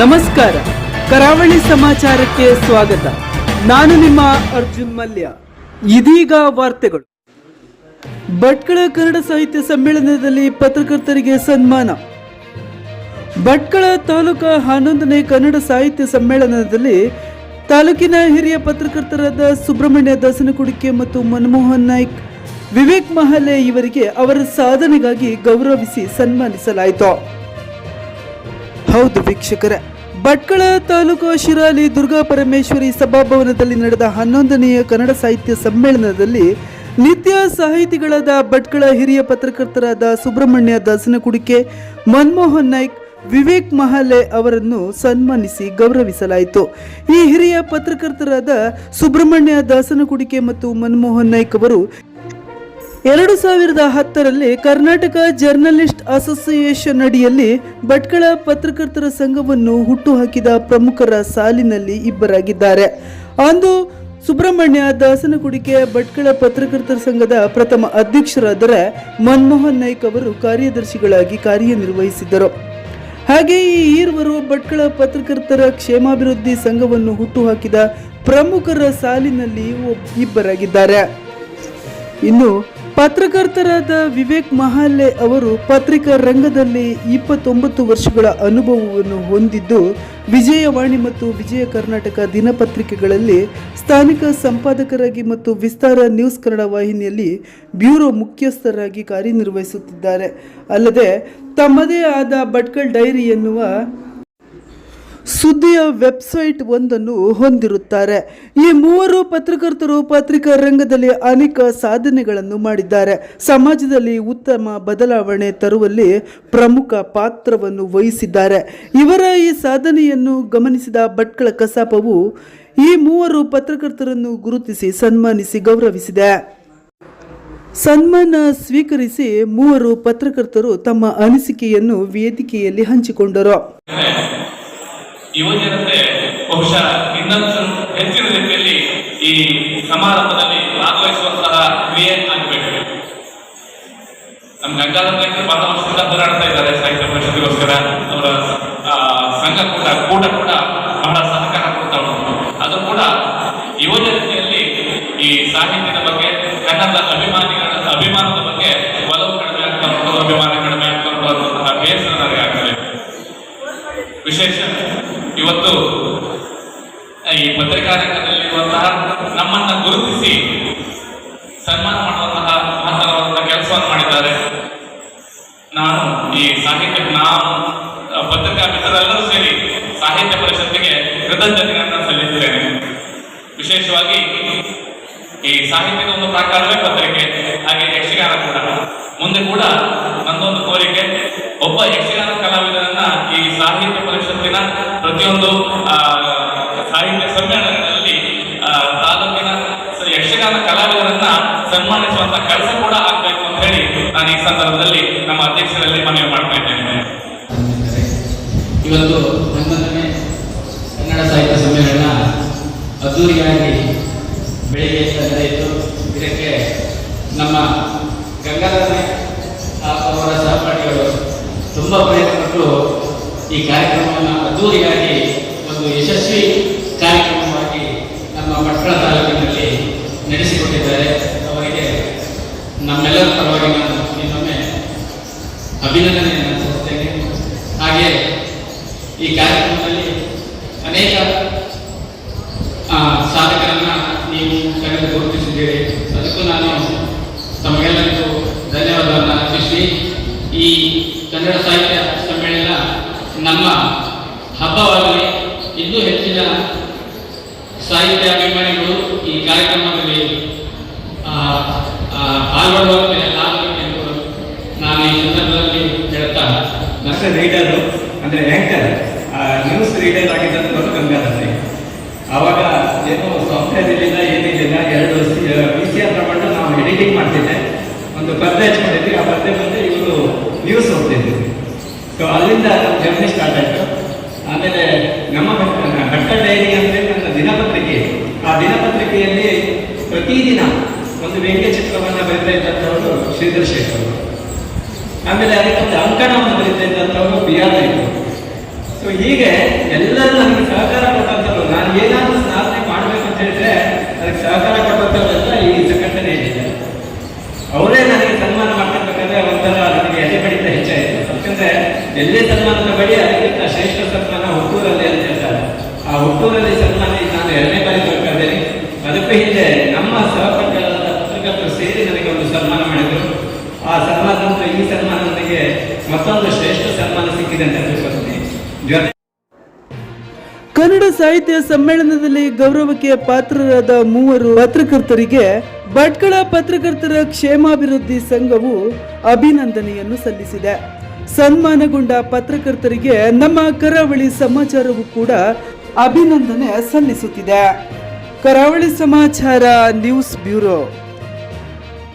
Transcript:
ನಮಸ್ಕಾರ. ಕರಾವಳಿ ಸಮಾಚಾರಕ್ಕೆ ಸ್ವಾಗತ. ನಾನು ನಿಮ್ಮ ಅರ್ಜುನ್ ಮಲ್ಯ. ಇದೀಗ ವಾರ್ತೆಗಳು. ಭಟ್ಕಳ ಕನ್ನಡ ಸಾಹಿತ್ಯ ಸಮ್ಮೇಳನದಲ್ಲಿ ಪತ್ರಕರ್ತರಿಗೆ ಸನ್ಮಾನ. ಭಟ್ಕಳ ತಾಲೂಕಾ ಹನ್ನೊಂದನೇ ಕನ್ನಡ ಸಾಹಿತ್ಯ ಸಮ್ಮೇಳನದಲ್ಲಿ ತಾಲೂಕಿನ ಹಿರಿಯ ಪತ್ರಕರ್ತರಾದ ಸುಬ್ರಹ್ಮಣ್ಯ ದಾಸನಕುಡಿಕೆ ಮತ್ತು ಮನಮೋಹನ್ ನಾಯ್ಕ್, ವಿವೇಕ್ ಮಹಲೆ ಇವರಿಗೆ ಅವರ ಸಾಧನೆಗಾಗಿ ಗೌರವಿಸಿ ಸನ್ಮಾನಿಸಲಾಯಿತು. ಹೌದು ವೀಕ್ಷಕರ, ಭಟ್ಕಳ ತಾಲೂಕು ಶಿರಾಲಿ ದುರ್ಗಾ ಪರಮೇಶ್ವರಿ ಸಭಾಭವನದಲ್ಲಿ ನಡೆದ ಹನ್ನೊಂದನೆಯ ಕನ್ನಡ ಸಾಹಿತ್ಯ ಸಮ್ಮೇಳನದಲ್ಲಿ ನಿತ್ಯ ಸಾಹಿತಿಗಳಾದ ಭಟ್ಕಳ ಹಿರಿಯ ಪತ್ರಕರ್ತರಾದ ಸುಬ್ರಹ್ಮಣ್ಯ ದಾಸನಕುಡಿಕೆ, ಮನಮೋಹನ್ ನಾಯ್ಕ್, ವಿವೇಕ್ ಮಹಾಲೆ ಅವರನ್ನು ಸನ್ಮಾನಿಸಿ ಗೌರವಿಸಲಾಯಿತು. ಈ ಹಿರಿಯ ಪತ್ರಕರ್ತರಾದ ಸುಬ್ರಹ್ಮಣ್ಯ ದಾಸನಕುಡಿಕೆ ಮತ್ತು ಮನಮೋಹನ್ ನಾಯ್ಕ್ ಅವರು ಎರಡು ಸಾವಿರದ ಹತ್ತರಲ್ಲಿ ಕರ್ನಾಟಕ ಜರ್ನಲಿಸ್ಟ್ ಅಸೋಸಿಯೇಷನ್ ಅಡಿಯಲ್ಲಿ ಭಟ್ಕಳ ಪತ್ರಕರ್ತರ ಸಂಘವನ್ನು ಹುಟ್ಟುಹಾಕಿದ ಪ್ರಮುಖರ ಸಾಲಿನಲ್ಲಿ ಇಬ್ಬರಾಗಿದ್ದಾರೆ. ಅಂದು ಸುಬ್ರಹ್ಮಣ್ಯ ದಾಸನಗುಡಿಕೆ ಭಟ್ಕಳ ಪತ್ರಕರ್ತರ ಸಂಘದ ಪ್ರಥಮ ಅಧ್ಯಕ್ಷರಾದರೆ ಮನಮೋಹನ್ ನಾಯ್ಕ್ ಅವರು ಕಾರ್ಯದರ್ಶಿಗಳಾಗಿ ಕಾರ್ಯನಿರ್ವಹಿಸಿದ್ದರು. ಹಾಗೆ ಈ ಈರ್ವರು ಭಟ್ಕಳ ಪತ್ರಕರ್ತರ ಕ್ಷೇಮಾಭಿವೃದ್ಧಿ ಸಂಘವನ್ನು ಹುಟ್ಟುಹಾಕಿದ ಪ್ರಮುಖರ ಸಾಲಿನಲ್ಲಿ ಇಬ್ಬರಾಗಿದ್ದಾರೆ. ಇನ್ನು ಪತ್ರಕರ್ತರಾದ ವಿವೇಕ್ ಮಹಾಲೆ ಅವರು ಪತ್ರಿಕಾ ರಂಗದಲ್ಲಿ ಇಪ್ಪತ್ತೊಂಬತ್ತು ವರ್ಷಗಳ ಅನುಭವವನ್ನು ಹೊಂದಿದ್ದು, ವಿಜಯವಾಣಿ ಮತ್ತು ವಿಜಯ ಕರ್ನಾಟಕ ದಿನಪತ್ರಿಕೆಗಳಲ್ಲಿ ಸ್ಥಾನಿಕ ಸಂಪಾದಕರಾಗಿ ಮತ್ತು ವಿಸ್ತಾರ ನ್ಯೂಸ್ ಕನ್ನಡ ವಾಹಿನಿಯಲ್ಲಿ ಬ್ಯೂರೋ ಮುಖ್ಯಸ್ಥರಾಗಿ ಕಾರ್ಯನಿರ್ವಹಿಸುತ್ತಿದ್ದಾರೆ. ಅಲ್ಲದೆ, ತಮ್ಮದೇ ಆದ ಭಟ್ಕಲ್ ಡೈರಿ ಎನ್ನುವ ಸುದ್ದಿಯ ವೆಬ್ಸೈಟ್ ಒಂದನ್ನು ಹೊಂದಿರುತ್ತಾರೆ. ಈ ಮೂವರು ಪತ್ರಕರ್ತರು ಪತ್ರಿಕಾ ರಂಗದಲ್ಲಿ ಅನೇಕ ಸಾಧನೆಗಳನ್ನು ಮಾಡಿದ್ದಾರೆ. ಸಮಾಜದಲ್ಲಿ ಉತ್ತಮ ಬದಲಾವಣೆ ತರುವಲ್ಲಿ ಪ್ರಮುಖ ಪಾತ್ರವನ್ನು ವಹಿಸಿದ್ದಾರೆ. ಇವರ ಈ ಸಾಧನೆಯನ್ನು ಗಮನಿಸಿದ ಭಟ್ಕಳ ಕಸಾಪವು ಈ ಮೂವರು ಪತ್ರಕರ್ತರನ್ನು ಗುರುತಿಸಿ ಸನ್ಮಾನಿಸಿ ಗೌರವಿಸಿದೆ. ಸನ್ಮಾನ ಸ್ವೀಕರಿಸಿ ಮೂವರು ಪತ್ರಕರ್ತರು ತಮ್ಮ ಅನಿಸಿಕೆಯನ್ನು ವೇದಿಕೆಯಲ್ಲಿ ಹಂಚಿಕೊಂಡರು. ಬಹುಶಃ ಇನ್ನಷ್ಟು ಹೆಚ್ಚಿನ ರೀತಿಯಲ್ಲಿ ಈ ಸಮಾರಂಭದಲ್ಲಿ ಭಾಗವಹಿಸುವಂತಹ ಕ್ರಿಯೆ ಆಗಬೇಕು ನಮ್ಮ ಗಂಗಾಧರ ಬಹಳ ವರ್ಷದಿಂದ ಹೋರಾಡ್ತಾ ಇದ್ದಾರೆ ಸಾಹಿತ್ಯ ಪರಿಷತ್ತಿಗೋಸ್ಕರ. ಅವರ ಸಂಘ ಕೂಡ ಕೂಡ ಕೂಡ ಬಹಳ ಸಹಕಾರ ಕೊಡ್ತಾ ಉಂಟು. ಅದು ಕೂಡ ಯುವಜನತೆಯಲ್ಲಿ ಈ ಸಾಹಿತ್ಯದ ಬಗ್ಗೆ ಕನ್ನಡ ಅಭಿಮಾನಿಗಳ, ಅಭಿಮಾನದ ಬಗ್ಗೆ ಒಲವು ಕಡಿಮೆ ಆಗ್ತಾ ಉಂಟು, ಅಭಿಮಾನ ಕಡಿಮೆ ಆಗ್ತಾ ಉಂಟು ಅನ್ನುವಂತಹ ಬೇಸರ ನನಗೆ ಆಗ್ತದೆ. ವಿಶೇಷ, ಇವತ್ತು ಈ ಪತ್ರಿಕಾ ರಂಗದಲ್ಲಿರುವಂತಹ ನಮ್ಮನ್ನ ಗುರುತಿಸಿ ಸನ್ಮಾನ ಮಾಡುವಂತಹ ಮಹತ್ತರವಾದಂತಹ ಕೆಲಸವನ್ನು ಮಾಡಿದ್ದಾರೆ. ನಾನು ಈ ಸಾಹಿತ್ಯ, ನಾವು ಪತ್ರಿಕಾ ಮಿತ್ರರೆಲ್ಲರೂ ಸೇರಿ ಸಾಹಿತ್ಯ ಪರಿಷತ್ತಿಗೆ ಕೃತಜ್ಞತೆಗಳನ್ನು ಸಲ್ಲಿಸುತ್ತೇನೆ. ವಿಶೇಷವಾಗಿ ಈ ಸಾಹಿತ್ಯದ ಒಂದು ಪ್ರಕಾರವೇ ಪತ್ರಿಕೆ, ಹಾಗೆ ಯಕ್ಷಗಾನ ಕೂಡ. ಮುಂದೆ ಕೂಡ ನನ್ನೊಂದು ಕೋರಿಕೆ, ಒಬ್ಬ ಯಕ್ಷಗಾನ ಕಲಾವಿದರನ್ನ ಈ ಸಾಹಿತ್ಯ ಪರಿಷತ್ತಿನ ಪ್ರತಿಯೊಂದು ಸಾಹಿತ್ಯ ಸಮ್ಮೇಳನದಲ್ಲಿ ತಾಲೂಕಿನ ಯಕ್ಷಗಾನ ಕಲಾವಿದರನ್ನ ಸನ್ಮಾನಿಸುವಂತ ಕೆಲಸ ಕೂಡ ಆಗ್ಬೇಕು ಅಂತ ಹೇಳಿ ನಾನು ಈ ಸಂದರ್ಭದಲ್ಲಿ ನಮ್ಮ ಅಧ್ಯಕ್ಷರಲ್ಲಿ ಮನವಿ ಮಾಡ್ತಾ ಇದ್ದೇನೆ. ಇವತ್ತು ಹನ್ನೊಂದನೇ ಕನ್ನಡ ಸಾಹಿತ್ಯ ಸಮ್ಮೇಳನ ಅದ್ದೂರಿಯಾಗಿ ಬೆಳಿಗ್ಗೆ ನಡೆಯಿತು ಇದಕ್ಕೆ ನಮ್ಮ ಗಂಗಾಧರ ಅವರ ಸಹಪಾಠಿಗಳು ತುಂಬ ಪ್ರಯತ್ನಪಟ್ಟು ಈ ಕಾರ್ಯಕ್ರಮವನ್ನು ಅದ್ದೂರಿಯಾಗಿ ಒಂದು ಯಶಸ್ವಿ ಭಟ್ಕಳ ತಾಲೂಕಿನಲ್ಲಿ ನಡೆಸಿಕೊಟ್ಟಿದ್ದಾರೆ. ಅವರಿಗೆ ನಮ್ಮೆಲ್ಲರ ಪರವಾಗಿ ನಾನು ಇನ್ನೊಮ್ಮೆ ಅಭಿನಂದನೆಯನ್ನು ಸಲ್ಲಿಸುತ್ತೇನೆ ಹಾಗೆ ಈ ಕಾರ್ಯಕ್ರಮದಲ್ಲಿ ಅನೇಕ ಸಾಧಕರನ್ನ ನೀವು ಕರೆದು ಗುರುತಿಸಿದ್ದೀರಿ. ಅದಕ್ಕೂ ನಾನು ತಮಗೆಲ್ಲರಿಗೂ ಧನ್ಯವಾದವನ್ನು ಅರ್ಪಿಸಿ ಈ ಕನ್ನಡ ಸಾಹಿತ್ಯ ಸಮ್ಮೇಳನ ನಮ್ಮ ಹಬ್ಬವಾಗಲಿ, ಇನ್ನೂ ಹೆಚ್ಚಿನ ಸಾಹಿತ್ಯ ಅಭಿಮಾನಿಗಳು ಈ ಕಾರ್ಯಕ್ರಮದಲ್ಲಿ ಆ, ಆ, ಪಾಲ್ಗೊಳ್ಳುವಂತೆ ಆಗಬೇಕೆಂದು ನಾನು ಈ ಹೇಳ್ತಾ ಫಸ್ಟ್ ರೀಡರು ಅಂದರೆ ಆ್ಯಂಕರ್ ನ್ಯೂಸ್ ರೀಡರ್ ಆಗಿದ್ದಂಥವ್ರು ಗಂಗಾಧರ್ರಿ ಆವಾಗ ಏನು ಸಾಫ್ಟ್ವೇರ್ ಇರಲಿಲ್ಲ ಏನಿರಲಿಲ್ಲ ಎರಡು ವಿ ಸಿ ಆರ್ ತಗೊಂಡು ನಾವು ಎಡಿಟಿಂಗ್ ಮಾಡ್ತಿದ್ದೆ. ಒಂದು ಪರ್ದೆ ಹಚ್ಕೊಂಡಿದ್ವಿ, ಆ ಪರ್ದೆ ಬಂದು ಇವರು ನ್ಯೂಸ್ ಹೋಗ್ತಿದ್ವಿ ಸೊ ಅಲ್ಲಿಂದ ಜರ್ನಿ ಸ್ಟಾರ್ಟ್ ಆಯಿತು. ಆಮೇಲೆ ನಮ್ಮ ಭಟ್- ಭಟ್ಟ ಡೈರಿ ಅಂದರೆ ನನ್ನ ದಿನಪತ್ರಿಕೆ. ಆ ದಿನಪತ್ರಿಕೆಯಲ್ಲಿ ಪ್ರತಿದಿನ ಒಂದು ವ್ಯಂಗ್ಯ ಚಿತ್ರವನ್ನು ಬರೀತಾ ಇದ್ದಂಥವರು ಶ್ರೀಧರ್ ಶೇಖರ್. ಆಮೇಲೆ ಆಮೇಲೆ ಅದಕ್ಕೊಂದು ಅಂಕಣವನ್ನು ಬರೀತಾ ಇದ್ದಂಥವರು ಬಿ ಆರ್ ನಾಯ್ಕರು ಸೊ ಹೀಗೆ ಎಲ್ಲರೂ ನನಗೆ ಸಹಕಾರ ಕೊಟ್ಟಂಥವ್ರು. ನಾನು ಏನಾದರೂ ಸಾಧನೆ ಮಾಡಬೇಕು ಅಂತ ಹೇಳಿದ್ರೆ, ಅದಕ್ಕೆ ಸಹಕಾರ ಕೊಟ್ಟಂಥವ್ರೆಲ್ಲ ಈ ಸಂಘಟನೆಯಲ್ಲಿದೆ ಅವರೇ ನನಗೆ ಸನ್ಮಾನ ಮಾಡ್ತಿರ್ಬೇಕಾದ್ರೆ ಒಂಥರ ನನಗೆ ಎಲೆ ಬಡಿತ ಹೆಚ್ಚಾಯಿತು. ಯಾಕಂದ್ರೆ ಎಲ್ಲೇ ಸನ್ಮಾನ ತಗೊಳ್ಳಿ ಅದಕ್ಕಿಂತ ಶ್ರೇಷ್ಠ ಸನ್ಮಾನ ಹುಟ್ಟೂರಲ್ಲಿ ಅಂತ ಹೇಳ್ತಾರೆ. ಆ ಹುಟ್ಟೂರಲ್ಲಿ ಸನ್ಮಾನ ನಾನು ಎರಡನೇ ಬಾರಿ ತಗೊಳ್ತಿದ್ದೇನೆ ಅದಕ್ಕೂ ಹಿಂದೆ ನಮ್ಮ ಸಹಪಂಚಾಲದ ಪತ್ರಕರ್ತರು ಸೇರಿ ನನಗೆ ಒಂದು ಸನ್ಮಾನ ಮಾಡಿದ್ರು. ಆ ಸನ್ಮಾನ ಈ ಸನ್ಮಾನದೊಂದಿಗೆ ಮತ್ತೊಂದು ಶ್ರೇಷ್ಠ ಸನ್ಮಾನ ಸಿಕ್ಕಿದೆ ಅಂತ ತಿಳ್ಕೊತೀನಿ ಕನ್ನಡ ಸಾಹಿತ್ಯ ಸಮ್ಮೇಳನದಲ್ಲಿ ಗೌರವಕ್ಕೆ ಪಾತ್ರರಾದ ಮೂವರು ಪತ್ರಕರ್ತರಿಗೆ ಭಟ್ಕಳ ಪತ್ರಕರ್ತರ ಕ್ಷೇಮಾಭಿವೃದ್ಧಿ ಸಂಘವು ಅಭಿನಂದನೆಯನ್ನು ಸಲ್ಲಿಸಿದೆ. ಸನ್ಮಾನಗೊಂಡ ಪತ್ರಕರ್ತರಿಗೆ ನಮ್ಮ ಕರಾವಳಿ ಸಮಾಚಾರವು ಕೂಡ ಅಭಿನಂದನೆ ಸಲ್ಲಿಸುತ್ತಿದೆ. ಕರಾವಳಿ ಸಮಾಚಾರ ನ್ಯೂಸ್ ಬ್ಯೂರೋ.